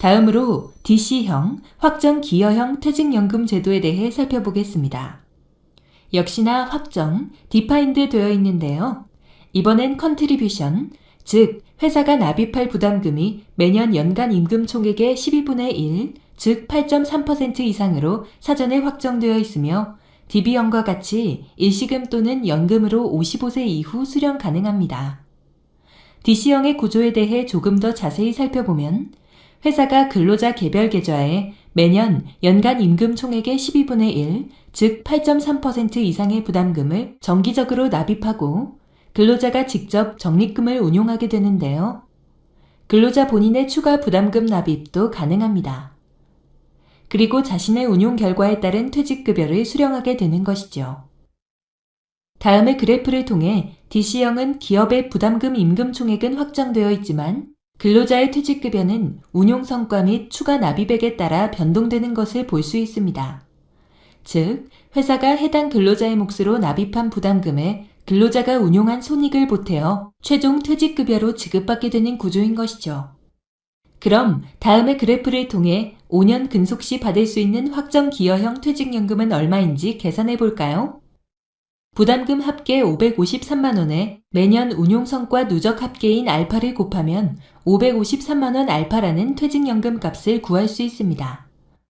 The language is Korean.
다음으로 DC형 확정 기여형 퇴직연금 제도에 대해 살펴보겠습니다. 역시나 확정, 디파인드 되어 있는데요. 이번엔 컨트리뷰션, 즉 회사가 납입할 부담금이 매년 연간 임금 총액의 12분의 1, 즉 8.3% 이상으로 사전에 확정되어 있으며 DB형과 같이 일시금 또는 연금으로 55세 이후 수령 가능합니다. DC형의 구조에 대해 조금 더 자세히 살펴보면 회사가 근로자 개별 계좌에 매년 연간 임금 총액의 12분의 1, 즉 8.3% 이상의 부담금을 정기적으로 납입하고 근로자가 직접 적립금을 운용하게 되는데요. 근로자 본인의 추가 부담금 납입도 가능합니다. 그리고 자신의 운용 결과에 따른 퇴직급여를 수령하게 되는 것이죠. 다음의 그래프를 통해 DC형은 기업의 부담금 임금 총액은 확정되어 있지만 근로자의 퇴직급여는 운용 성과 및 추가 납입액에 따라 변동되는 것을 볼 수 있습니다. 즉, 회사가 해당 근로자의 몫으로 납입한 부담금에 근로자가 운용한 손익을 보태어 최종 퇴직급여로 지급받게 되는 구조인 것이죠. 그럼 다음의 그래프를 통해 5년 근속 시 받을 수 있는 확정 기여형 퇴직연금은 얼마인지 계산해 볼까요? 부담금 합계 553만원에 매년 운용 성과 누적 합계인 알파를 곱하면 553만원 알파라는 퇴직연금 값을 구할 수 있습니다.